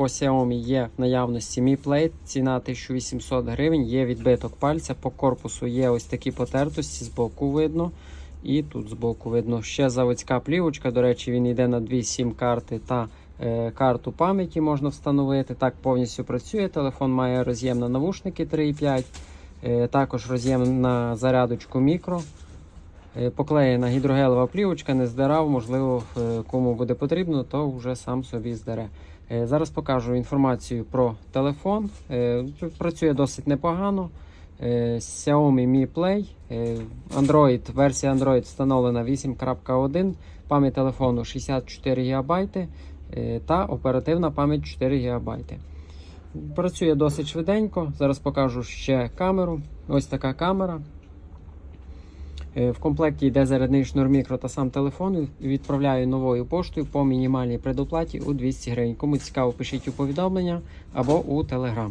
по Xiaomi є в наявності Mi Plate, ціна 1800 гривень, є відбиток пальця. По корпусу є ось такі потертості, збоку видно. І тут збоку видно ще заводська плівочка. До речі, він йде на дві сім карти та е, карту пам'яті можна встановити. Так повністю працює. Телефон має роз'єм на навушники 3,5, е, також роз'єм на зарядочку мікро. Е, Поклеєна гідрогелева плівочка, не здирав, можливо, е, кому буде потрібно, то вже сам собі здере. Е, Зараз покажу інформацію про телефон. Працює досить непогано. Xiaomi Mi Play. Android, версія Android встановлена 8.1, пам'ять телефону 64 ГБ та оперативна пам'ять 4 ГБ. Працює досить швиденько. Зараз покажу ще камеру. Ось така камера. Е, В комплекті йде зарядний шнур мікро та сам телефон. Відправляю новою поштою по мінімальній предоплаті у 200 гривень. Кому цікаво, пишіть у повідомлення або у Telegram.